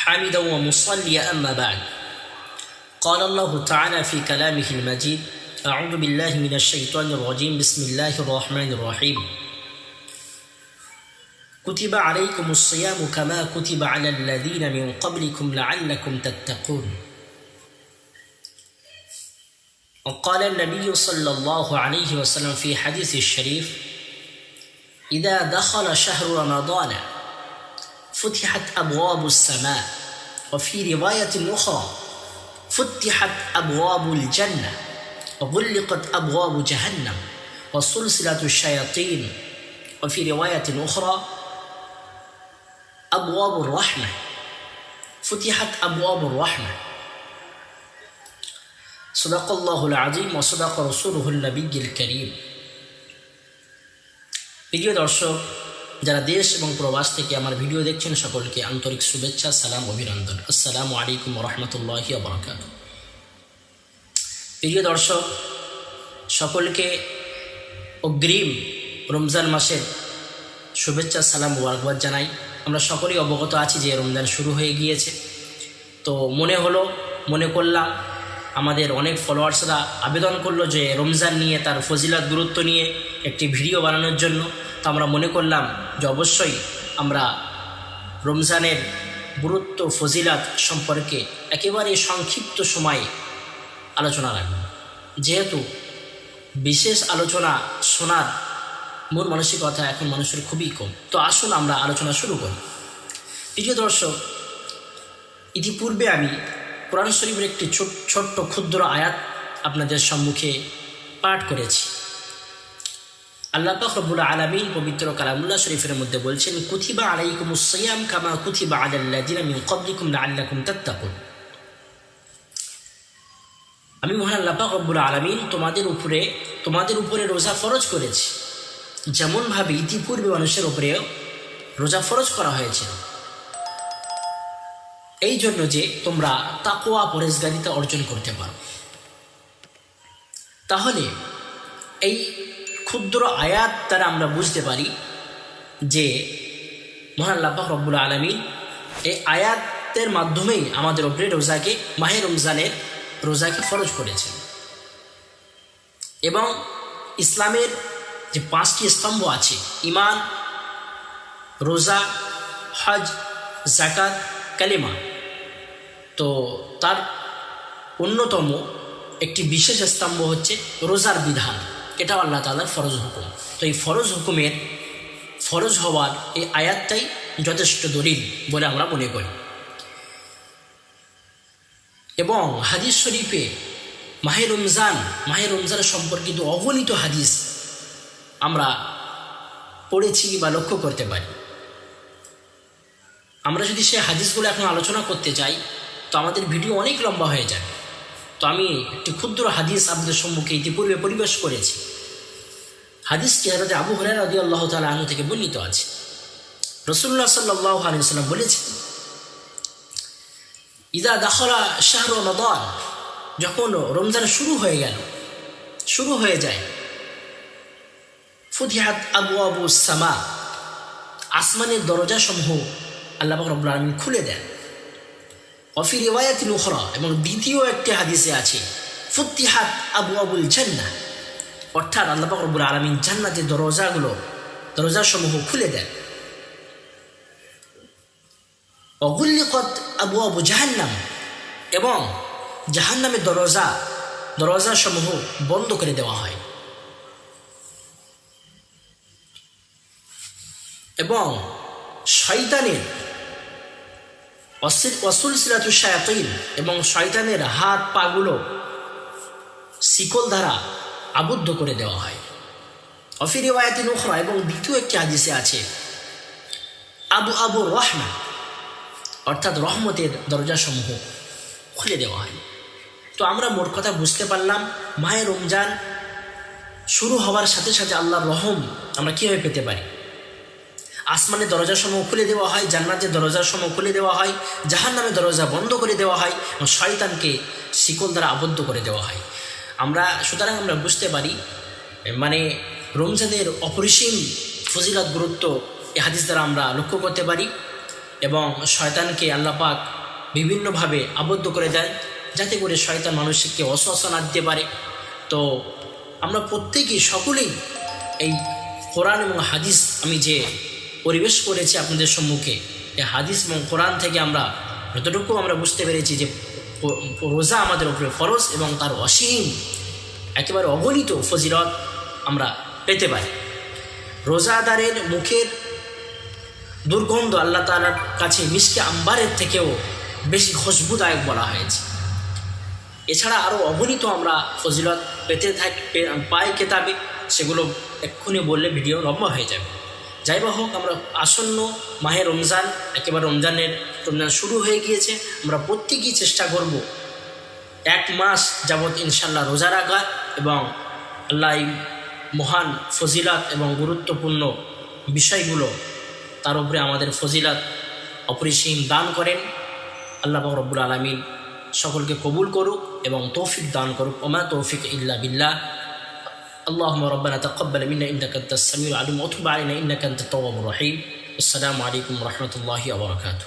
حامدا ومصليا أما بعد. قال الله تعالى في كلامه المجيد أعوذ بالله من الشيطان الرجيم بسم الله الرحمن الرحيم. كتب عليكم الصيام كما كتب على الذين من قبلكم لعلكم تتقون. وقال النبي صلى الله عليه وسلم في حديث الشريف إذا دخل شهر رمضان فتحت أبواب السماء وفي رواية أخرى فتحت أبواب الجنة وغلقت أبواب جهنم وسلسلة الشياطين وفي رواية أخرى أبواب الرحمة فتحت أبواب الرحمة صدق الله العظيم وصدق رسوله النبي الكريم প্রিয় দর্শক যারা দেশ এবং প্রবাস থেকে আমার ভিডিও দেখছেন, সকলকে আন্তরিক শুভেচ্ছা, সালাম, অভিনন্দন। আসসালামু আলাইকুম রহমতুল্লাহ বরকাত প্রিয় দর্শক, সকলকে অগ্রিম রমজান মাসের শুভেচ্ছা, সালাম, মুবারকবাদ জানাই। আমরা সকলেই অবগত আছি যে রমজান শুরু হয়ে গিয়েছে। তো মনে হলো, মনে করলাম, আমাদের অনেক ফলোয়ার্সরা আবেদন করল যে রমজান নিয়ে তার ফজিলাত, গুরুত্ব নিয়ে একটি ভিডিও বানানোর জন্য। তো আমরা মনে করলাম যে অবশ্যই আমরা রমজানের গুরুত্ব, ফজিলাত সম্পর্কে একেবারে সংক্ষিপ্ত সময়ে আলোচনা রাখব। যেহেতু বিশেষ আলোচনা শোনার মূল মানসিকতা এখন মানুষের খুবই কম। তো আসুন আমরা আলোচনা শুরু করি। প্রিয় দর্শক, ইতিপূর্বে আমি কোরআন শরীফের একটি ছোট্ট, ক্ষুদ্র আয়াত আপনাদের সম্মুখে পাঠ করেছি। আল্লাহ পাক রব্বুল আলামিন পবিত্র কালামুল্লাহ শরীফের মধ্যে বলছেন কুথিবা আলাইকুম সৈয়াম কামা কুথিবা আলাল্লাযিনা মিন ক্বাবলিকুম লাআল্লাকুম তাত্তাকুন। আমি মহান আল্লাহ পাক রব্বুল আলামিন তোমাদের উপরে তোমাদের উপরে রোজা ফরজ করেছি। যেমনভাবে ইতিপূর্বে মানুষের উপরেও রোজা ফরজ করা হয়েছে। এই জন্য যে তোমরা তাকোয়া পরেশগারিতা অর্জন করতে পারো। তাহলে এই ক্ষুদ্র আয়াত দ্বারা আমরা বুঝতে পারি যে, মহান আল্লাহ রব্বুল আলমিন এই আয়াতের মাধ্যমেই আমাদের ওপরে রোজাকে, মাহে রমজানের রোজাকে ফরজ করেছেন। এবং ইসলামের যে পাঁচটি স্তম্ভ আছে ইমান রোজা, হজ জাকাত কালিমা, তো তার অন্যতম একটি বিশেষ স্তম্ভ হচ্ছে রোজার বিধান। এটাও আল্লাহ তালার ফরজ হুকুম। তো এই ফরজ হুকুমের ফরজ হওয়ার এই আয়াতটাই যথেষ্ট দলিল বলে আমরা মনে করি। এবং হাদিস শরীফে মাহে রমজান মাহে রমজান সম্পর্কিত অগণিত হাদিস আমরা পড়েছি বা লক্ষ্য করতে পারি। আমরা যদি সে হাদিসগুলো এখন আলোচনা করতে চাই তো আমাদের ভিডিও অনেক লম্বা হয়ে যাবে। তো আমি একটি ক্ষুদ্র হাদিস আপনাদের সম্মুখে ইতিপূর্বে পরিবেশ করেছি। হাদিসটি হাজরত আবু হরাই রাজি আল্লাহ তালা আনু থেকে বর্ণিত আছে। রসুল্লাহ সাল্লাহ আলিয়াল্লাম বলেছেন, ইদা দাখলা শাহর রমাদান যখন রমজান শুরু হয়ে গেল, শুরু হয়ে যায় ফুতিহাত আবু আবু সামা আসমানের দরজা সমূহ আল্লাহ রব্বুল আলমিন খুলে দেন। অফি রেওয়ায়াত উখরা, এবং দ্বিতীয় একটি হাদিসে আছে ফুতিহাত আবু আবুল জান্না অর্থাৎ আল্লাহ রব্বুল আলমিন জান্নাতের দরজাগুলো, দরজাসমূহ খুলে দেন। অগুল্লিকত আবু আবু জাহান্নাম, এবং জাহান্নামের দরজা, দরজাসমূহ বন্ধ করে দেওয়া হয়। এবং শয়তানের অসুল শায়াতিন এবং শয়তানের হাত পাগুলো শিকল দ্বারা আবদ্ধ করে দেওয়া হয়। অফির রেওয়ায়াতি এবং দ্বিতীয় একটি হাদিসে আছে, আবু আবু রহমা, অর্থাৎ রহমতের দরজাসমূহ খুলে দেওয়া হয়। তো আমরা মোট কথা বুঝতে পারলাম মায়ের রমজান শুরু হওয়ার সাথে সাথে আল্লাহর রহম আমরা কীভাবে পেতে পারি? আসমানের দরজার সমূহ খুলে দেওয়া হয়, জান্নাতের দরজার সমূহ খুলে দেওয়া হয় জাহান নামের দরজা বন্ধ করে দেওয়া হয় এবং শয়তানকে শিকল দ্বারা আবদ্ধ করে দেওয়া হয়। আমরা, সুতরাং আমরা বুঝতে পারি মানে রমজানের অপরিসীম ফজিলত গুরুত্ব এ হাদিস দ্বারা আমরা লক্ষ্য করতে পারি এবং শয়তানকে আল্লাপাক বিভিন্নভাবে আবদ্ধ করে দেয় যাতে করে শয়তান মানুষকে অসহসা না দিতে পারে। তো আমরা প্রত্যেকেই, সকলেই এই কোরআন এবং হাদিস আমি যে পরিবেশ করেছি আপনাদের সম্মুখে। এই হাদিস এবং কোরআন থেকে আমরা যতটুকু আমরা বুঝতে পেরেছি যে রোজা আমাদের উপরে ফরজ এবং তার অসীম, একেবারে অগণিত ফজিলত আমরা পেতে পারি। রোজাদারের মুখের দুর্গন্ধ আল্লাহ তালার কাছে মিসকে আম্বারের থেকেও বেশি খুশবুদায়ক বলা হয়েছে। এছাড়া আরও অগণিত আমরা ফজিলত পেতে থাকি পাই কেতাবে, সেগুলো এক্ষুনি বললে ভিডিও লম্বা হয়ে যাবে। যাই বা হোক, আমরা আসন্ন মাহে রমজান, একেবারে রমজানের, রমজান শুরু হয়ে গিয়েছে। আমরা প্রত্যেকেই চেষ্টা করব এক মাস যাবৎ ইনশাল্লাহ রোজা রাখা এবং আল্লাহ মহান ফজিলাত এবং গুরুত্বপূর্ণ বিষয়গুলো তার উপরে আমাদের ফজিলাত অপরিসীম দান করেন। আল্লাহ রব্বুল আলমিন সকলকে কবুল করুক এবং তৌফিক দান করুক। ওমা তৌফিক ইল্লা বিল্লাহ। اللهم ربنا تقبل منا إنك أنت السميع العليم وتب علينا إنك أنت التواب الرحيم. السلام عليكم ورحمة الله وبركاته.